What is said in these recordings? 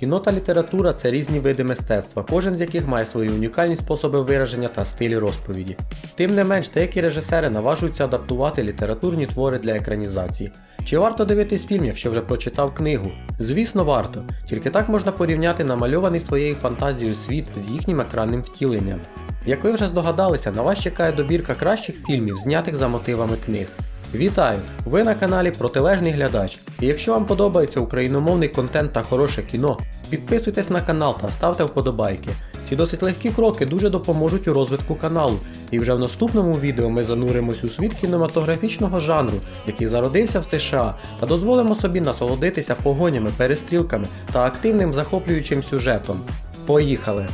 Кіно та література це різні види мистецтва, кожен з яких має свої унікальні способи вираження та стилі розповіді. Тим не менш, деякі режисери наважуються адаптувати літературні твори для екранізації. Чи варто дивитись фільм, якщо вже прочитав книгу? Звісно, варто. Тільки так можна порівняти намальований своєю фантазією світ з їхнім екранним втіленням. Як ви вже здогадалися, на вас чекає добірка кращих фільмів, знятих за мотивами книг. Вітаю! Ви на каналі Протилежний глядач. І якщо вам подобається україномовний контент та хороше кіно, підписуйтесь на канал та ставте вподобайки. Ці досить легкі кроки дуже допоможуть у розвитку каналу. І вже в наступному відео ми зануримось у світ кінематографічного жанру, який зародився в США, та дозволимо собі насолодитися погонями, перестрілками та активним захоплюючим сюжетом. Поїхали!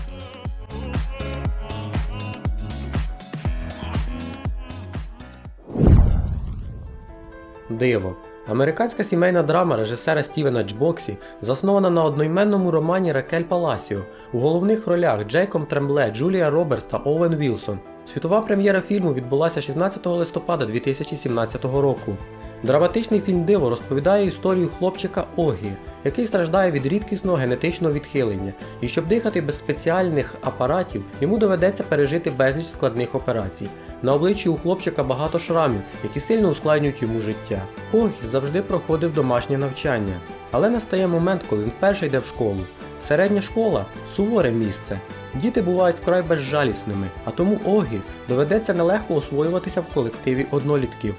Диво. Американська сімейна драма режисера Стівена Джбоксі заснована на одноіменному романі Ракель Паласіо. У головних ролях Джейком Трембле, Джулія Робертс та Овен Вілсон. Світова прем'єра фільму відбулася 16 листопада 2017 року. Драматичний фільм Диво розповідає історію хлопчика Огі, який страждає від рідкісного генетичного відхилення, і щоб дихати без спеціальних апаратів, йому доведеться пережити безліч складних операцій. На обличчі у хлопчика багато шрамів, які сильно ускладнюють йому життя. Огі завжди проходив домашнє навчання, але настає момент, коли він вперше йде в школу. Середня школа суворе місце. Діти бувають вкрай безжалісними, а тому Огі доведеться нелегко освоюватися в колективі однолітків.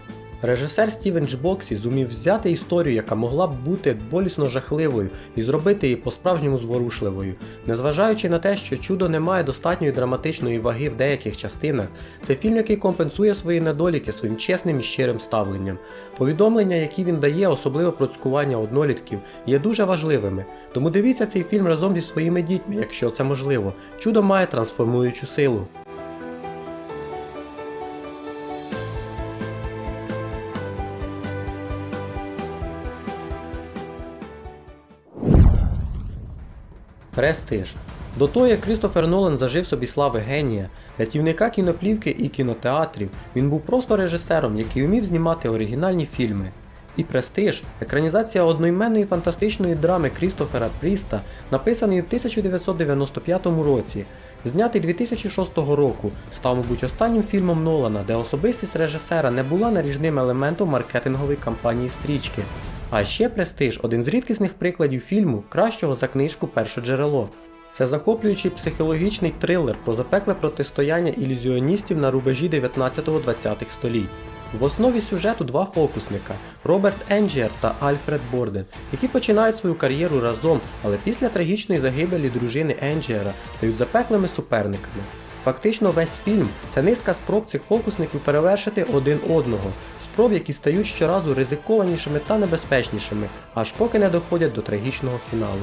Режисер Стівен Джбоксі зумів взяти історію, яка могла б бути болісно жахливою, і зробити її по-справжньому зворушливою. Незважаючи на те, що чудо не має достатньої драматичної ваги в деяких частинах, це фільм, який компенсує свої недоліки своїм чесним і щирим ставленням. Повідомлення, які він дає, особливо про цькування однолітків, є дуже важливими. Тому дивіться цей фільм разом зі своїми дітьми, якщо це можливо. Чудо має трансформуючу силу. Престиж. До того, як Крістофер Нолан зажив собі слави генія, рятівника кіноплівки і кінотеатрів, він був просто режисером, який умів знімати оригінальні фільми. І Престиж екранізація одноіменної фантастичної драми Крістофера Пріста, написаний в 1995 році. Знятий 2006 року, став, мабуть, останнім фільмом Нолана, де особистість режисера не була наріжним елементом маркетингової кампанії стрічки. А ще Престиж один з рідкісних прикладів фільму, кращого за книжку Перше джерело. Це захоплюючий психологічний трилер про запекле протистояння ілюзіоністів на рубежі 19-20 століть. В основі сюжету два фокусника Роберт Енджіар та Альфред Борден, які починають свою кар'єру разом, але після трагічної загибелі дружини Енджіара стають запеклими суперниками. Фактично весь фільм це низка спроб цих фокусників перевершити один одного, спроб, які стають щоразу ризикованішими та небезпечнішими, аж поки не доходять до трагічного фіналу.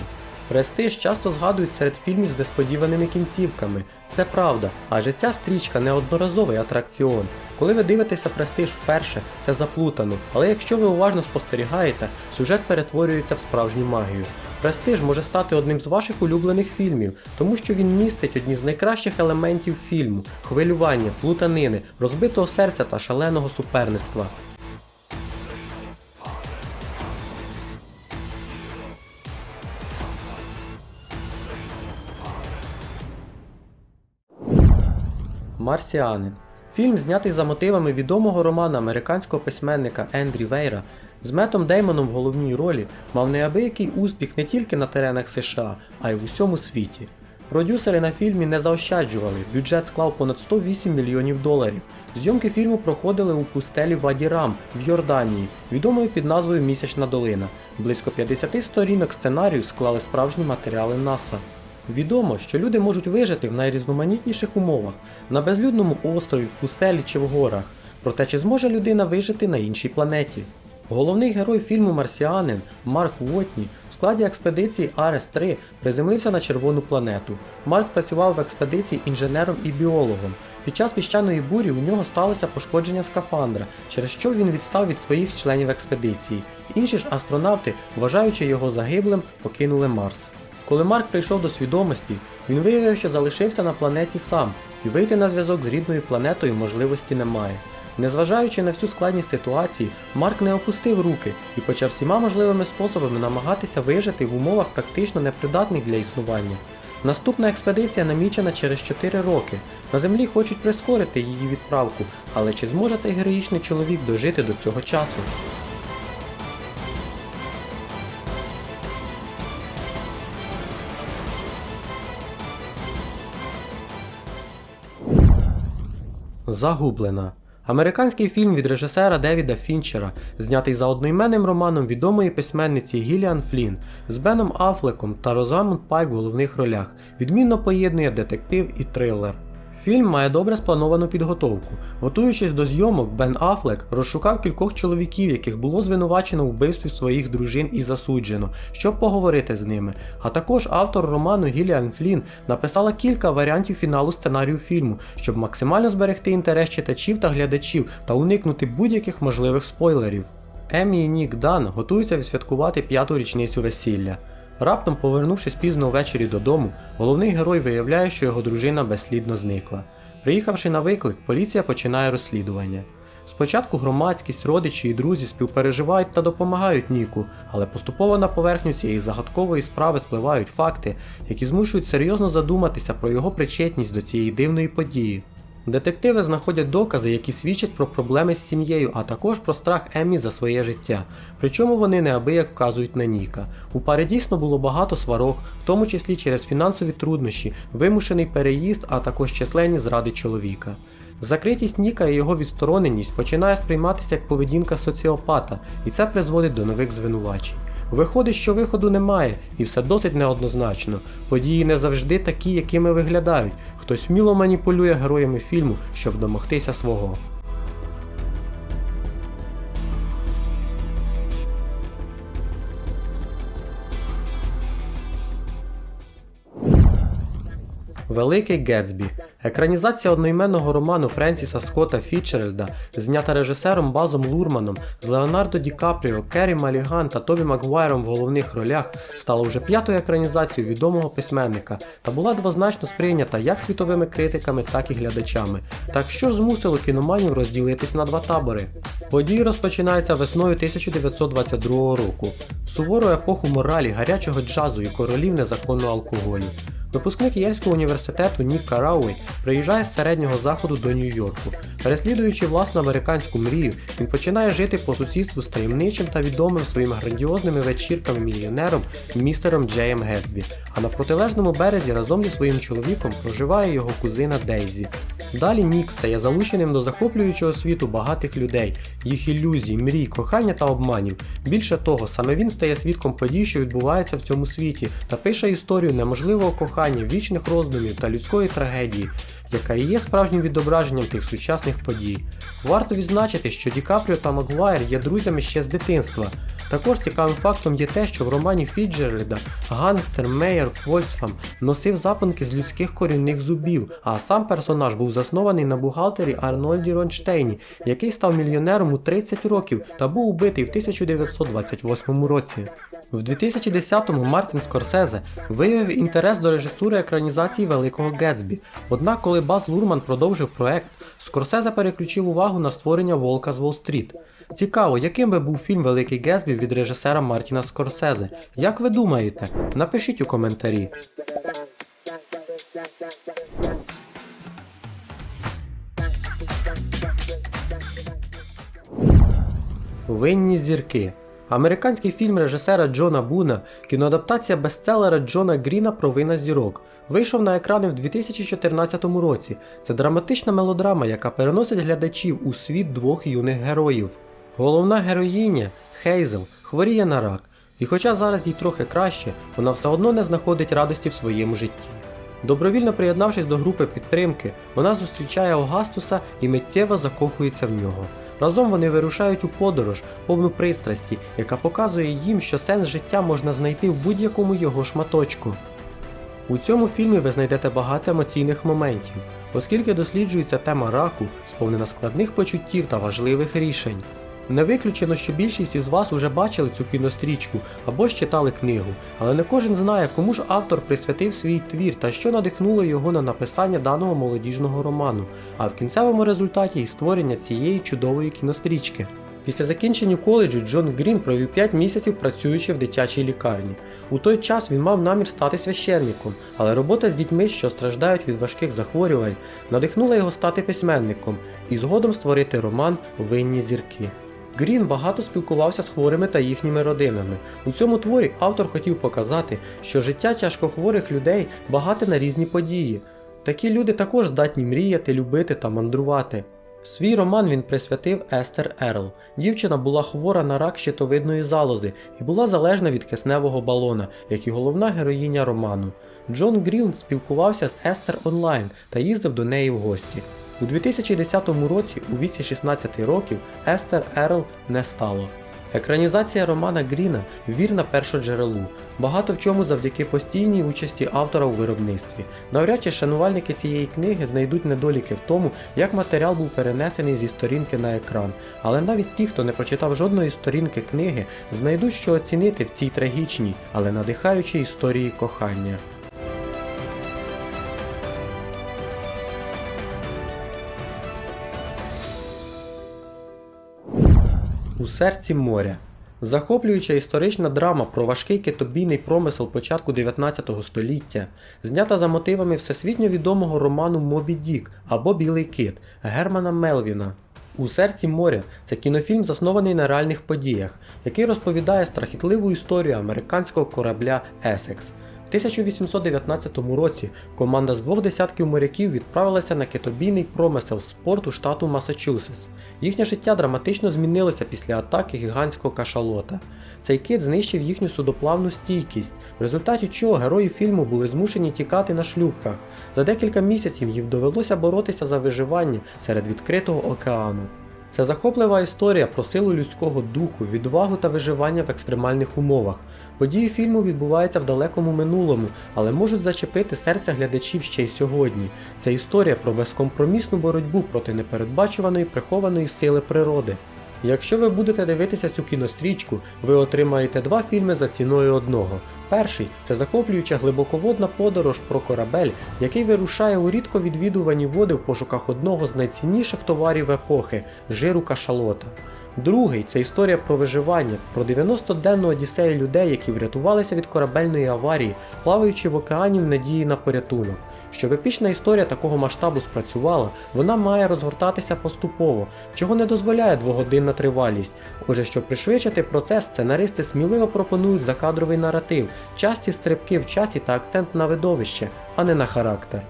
Престиж часто згадують серед фільмів з несподіваними кінцівками. Це правда, адже ця стрічка неодноразовий атракціон. Коли ви дивитеся престиж вперше, це заплутано, але якщо ви уважно спостерігаєте, сюжет перетворюється в справжню магію. Престиж може стати одним з ваших улюблених фільмів, тому що він містить одні з найкращих елементів фільму хвилювання, плутанини, розбитого серця та шаленого суперництва. Марсіанин. Фільм знятий за мотивами відомого роману американського письменника Ендрі Вейра з Метом Деймоном в головній ролі мав неабиякий успіх не тільки на теренах США, а й в усьому світі. Продюсери на фільмі не заощаджували, бюджет склав понад 108 мільйонів доларів. Зйомки фільму проходили у пустелі Вадірам в Йорданії, відомою під назвою Місячна долина. Близько 50 сторінок сценарію склали справжні матеріали НАСА. Відомо, що люди можуть вижити в найрізноманітніших умовах на безлюдному острові, в пустелі чи в горах. Проте чи зможе людина вижити на іншій планеті? Головний герой фільму Марсіанин Марк Уотні в складі експедиції Арес-3 приземлився на червону планету. Марк працював в експедиції інженером і біологом. Під час піщаної бурі у нього сталося пошкодження скафандра, через що він відстав від своїх членів експедиції. Інші ж астронавти, вважаючи його загиблим, покинули Марс. Коли Марк прийшов до свідомості, він виявив, що залишився на планеті сам, і вийти на зв'язок з рідною планетою можливості немає. Незважаючи на всю складність ситуації, Марк не опустив руки і почав всіма можливими способами намагатися вижити в умовах практично непридатних для існування. Наступна експедиція намічена через 4 роки. На землі хочуть прискорити її відправку, але чи зможе цей героїчний чоловік дожити до цього часу? Загублена. Американський фільм від режисера Девіда Фінчера, знятий за одноіменним романом відомої письменниці Гіліан Флін з Беном Афлеком та Розамонд Пайк в головних ролях, відмінно поєднує детектив і трилер. Фільм має добре сплановану підготовку. Готуючись до зйомок, Бен Афлек розшукав кількох чоловіків, яких було звинувачено у вбивстві своїх дружин і засуджено, щоб поговорити з ними. А також автор роману Гіліан Флін написала кілька варіантів фіналу сценарію фільму, щоб максимально зберегти інтерес читачів та глядачів та уникнути будь-яких можливих спойлерів. Емі і Нік Дан готуються відсвяткувати п'яту річницю весілля. Раптом, повернувшись пізно ввечері додому, головний герой виявляє, що його дружина безслідно зникла. Приїхавши на виклик, поліція починає розслідування. Спочатку громадськість, родичі і друзі співпереживають та допомагають Ніку, але поступово на поверхню цієї загадкової справи спливають факти, які змушують серйозно задуматися про його причетність до цієї дивної події. Детективи знаходять докази, які свідчать про проблеми з сім'єю, а також про страх Еммі за своє життя. Причому вони неабияк вказують на Ніка. У парі дійсно було багато сварок, в тому числі через фінансові труднощі, вимушений переїзд, а також численні зради чоловіка. Закритість Ніка і його відстороненість починає сприйматися як поведінка соціопата, і це призводить до нових звинувачень. Виходить, що виходу немає, і все досить неоднозначно. Події не завжди такі, якими виглядають. Хтось вміло маніпулює героями фільму, щоб домогтися свого. Великий Гетсбі. Екранізація одноіменного роману Френсіса Скотта Фітчерельда, знята режисером Базом Лурманом з Леонардо Ді Капріо, Керрі Маліган та Тобі Макгуайром в головних ролях, стала вже п'ятою екранізацією відомого письменника та була двозначно сприйнята як світовими критиками, так і глядачами. Так що ж змусило кіноманів розділитись на два табори? Події розпочинаються весною 1922 року, в сувору епоху моралі, гарячого джазу і королів незаконного алкоголю. Випускник Єльського університету Нік Карауей приїжджає з середнього заходу до Нью-Йорку. Переслідуючи власну американську мрію, він починає жити по сусідству з таємничим та відомим своїми грандіозними вечірками мільйонером містером Джеєм Гетсбі, а на протилежному березі разом зі своїм чоловіком проживає його кузина Дейзі. Далі Нік стає залученим до захоплюючого світу багатих людей, їх ілюзій, мрій, кохання та обманів. Більше того, саме він стає свідком подій, що відбуваються в цьому світі, та пише історію неможливого кохання, вічних роздумів та людської трагедії, яка і є справжнім відображенням тих сучасних подій. Варто відзначити, що Ді Капріо та Магуайр є друзями ще з дитинства. Також цікавим фактом є те, що в романі Фіджеральда гангстер Мейер Фольцфам носив запонки з людських корінних зубів, а сам персонаж був заснований на бухгалтері Арнольді Ронштейні, який став мільйонером у 30 років та був убитий в 1928 році. В 2010-му Мартін Скорсезе виявив інтерес до режисури екранізації Великого Гетсбі. Однак, коли Баз Лурман продовжив проект, Скорсезе переключив увагу на створення Волка з Уолл-стріт. Цікаво, яким би був фільм Великий Гетсбі від режисера Мартіна Скорсезе. Як ви думаєте? Напишіть у коментарі. Винні зірки. Американський фільм режисера Джона Буна, кіноадаптація бестселера Джона Гріна про вина зірок, вийшов на екрани в 2014 році. Це драматична мелодрама, яка переносить глядачів у світ двох юних героїв. Головна героїня Хейзел хворіє на рак, і хоча зараз їй трохи краще, вона все одно не знаходить радості в своєму житті. Добровільно приєднавшись до групи підтримки, вона зустрічає Огастуса і миттєво закохується в нього. Разом вони вирушають у подорож, повну пристрасті, яка показує їм, що сенс життя можна знайти в будь-якому його шматочку. У цьому фільмі ви знайдете багато емоційних моментів, оскільки досліджується тема раку, сповнена складних почуттів та важливих рішень. Не виключено, що більшість із вас уже бачили цю кінострічку або ж читали книгу, але не кожен знає, кому ж автор присвятив свій твір та що надихнуло його на написання даного молодіжного роману, а в кінцевому результаті і створення цієї чудової кінострічки. Після закінчення коледжу Джон Грін провів 5 місяців працюючи в дитячій лікарні. У той час він мав намір стати священником, але робота з дітьми, що страждають від важких захворювань, надихнула його стати письменником і згодом створити роман Винні зірки. Грін багато спілкувався з хворими та їхніми родинами. У цьому творі автор хотів показати, що життя тяжкохворих людей багате на різні події. Такі люди також здатні мріяти, любити та мандрувати. Свій роман він присвятив Естер Ерл. Дівчина була хвора на рак щитовидної залози і була залежна від кисневого балона, як і головна героїня роману. Джон Грін спілкувався з Естер онлайн та їздив до неї в гості. У 2010 році, у віці 16 років, Естер Ерл не стало. Екранізація романа Гріна вірна першоджерелу, багато в чому завдяки постійній участі автора у виробництві. Навряд чи шанувальники цієї книги знайдуть недоліки в тому, як матеріал був перенесений зі сторінки на екран, але навіть ті, хто не прочитав жодної сторінки книги, знайдуть що оцінити в цій трагічній, але надихаючій історії кохання. Серці моря. Захоплююча історична драма про важкий китобійний промисел початку 19 століття, знята за мотивами всесвітньо відомого роману Мобі Дік або Білий кит Германа Мелвіна. У серці моря це кінофільм, заснований на реальних подіях, який розповідає страхітливу історію американського корабля Есекс. В 1819 році команда з двох десятків моряків відправилася на китобійний промисел з порту штату Масачусетс. Їхнє життя драматично змінилося після атаки гігантського кашалота. Цей кит знищив їхню судоплавну стійкість, в результаті чого герої фільму були змушені тікати на шлюбках. За декілька місяців їм довелося боротися за виживання серед відкритого океану. Це захоплива історія про силу людського духу, відвагу та виживання в екстремальних умовах. Події фільму відбуваються в далекому минулому, але можуть зачепити серця глядачів ще й сьогодні. Це історія про безкомпромісну боротьбу проти непередбачуваної прихованої сили природи. Якщо ви будете дивитися цю кінострічку, ви отримаєте два фільми за ціною одного. Перший це захоплююча глибоководна подорож про корабель, який вирушає у рідко відвідувані води в пошуках одного з найцінніших товарів епохи жиру кашалота. Другий це історія про виживання, про 90-денну одіссею людей, які врятувалися від корабельної аварії, плаваючи в океані в надії на порятунок. Щоб епічна історія такого масштабу спрацювала, вона має розгортатися поступово, чого не дозволяє двогодинна тривалість. Отже, щоб пришвидшити процес, сценаристи сміливо пропонують закадровий наратив, часті стрибки в часі та акцент на видовище, а не на характер.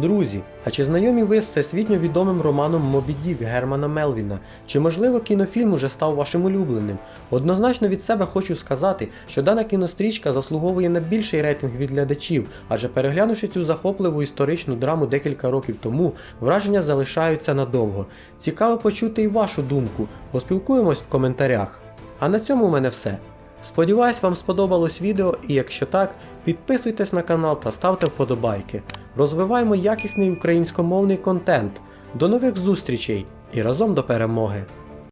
Друзі, а чи знайомі ви з всесвітньо відомим романом Мобі Дік Германа Мелвіна? Чи можливо кінофільм уже став вашим улюбленим? Однозначно від себе хочу сказати, що дана кінострічка заслуговує на більший рейтинг від глядачів, адже переглянувши цю захопливу історичну драму декілька років тому, враження залишаються надовго. Цікаво почути і вашу думку, поспілкуємось в коментарях. А на цьому у мене все. Сподіваюсь, вам сподобалось відео, і якщо так, підписуйтесь на канал та ставте вподобайки. Розвиваємо якісний українськомовний контент. До нових зустрічей і разом до перемоги!